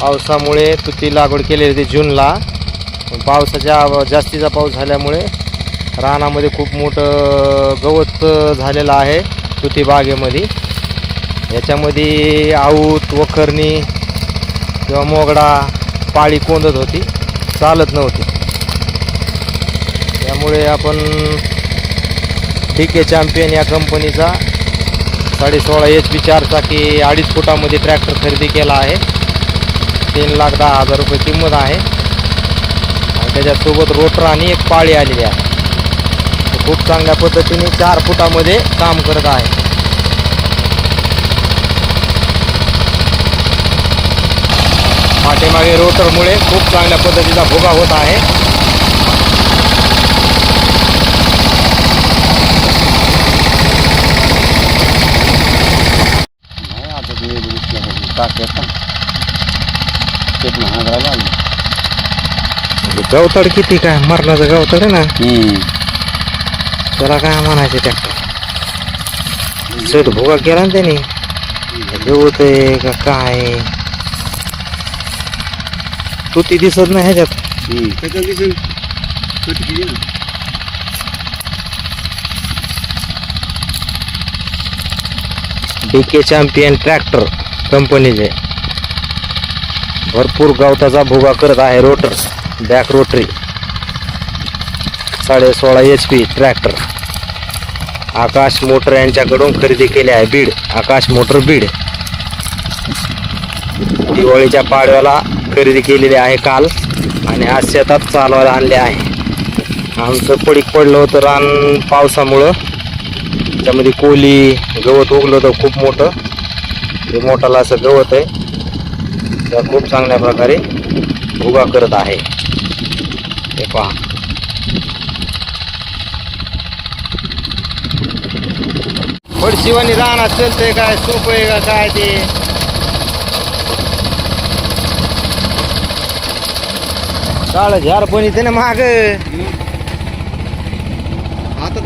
पावसामुळे तुती लागवड केलेली होती जूनला. पावसाच्या जास्तीचा पाऊस झाल्यामुळे रानामध्ये खूप मोठं गवत झालेलं आहे तुती बागेमध्ये. याच्यामध्ये आऊत वखरणी किंवा मोगडा पाळी कोंदत होती चालत नव्हती. त्यामुळे आपण डी के चॅम्पियन या कंपनीचा साडे सोळा एच पी चारचाकी अडीच फुटामध्ये ट्रॅक्टर खरेदी केला आहे. तीन लाख दहा हजार रुपये किंमत आहे. आणि त्याच्यासोबत रोटर आणि एक पाळी आलेली आहे. खूप चांगल्या पद्धतीने चार फुटामध्ये काम करत आहे. पाठीमागे रोटरमुळे खूप चांगल्या पद्धतीचा भोगा होत आहे. नाही लागलं गवतड किती काय? मरणाचं गवतड आहे ना? त्याला काय म्हणायचं ट्रॅक्टर सेट भोगा केला ना त्याने. गवत आहे का काय? तू ती दिसत नाही ह्याच्यात. डी के चॅम्पियन ट्रॅक्टर कंपनीचे. भरपूर गवताचा भोगा करत आहे रोटर बॅक रोटरी साडे सोळा H P tractor Akash motor यांच्याकडून खरेदी केली आहे बीड आकाश मोटर बीड. दिवाळीच्या पाडव्याला खरेदी केलेली आहे काल आणि आज शेतात चालवायला आणले आहे. आमचं पडीक पडलं होतं रान पावसामुळं. त्यामध्ये कोली गवत उगलं होतं खूप मोठं. ते मोठाला असं गवत आहे. खूप चांगल्या प्रकारे उभा करत आहे. हे पहा. शिवानी राहणार चलतंय काय सोपं आहे का? काय ते? काळ झार पण इथे ना माग. आता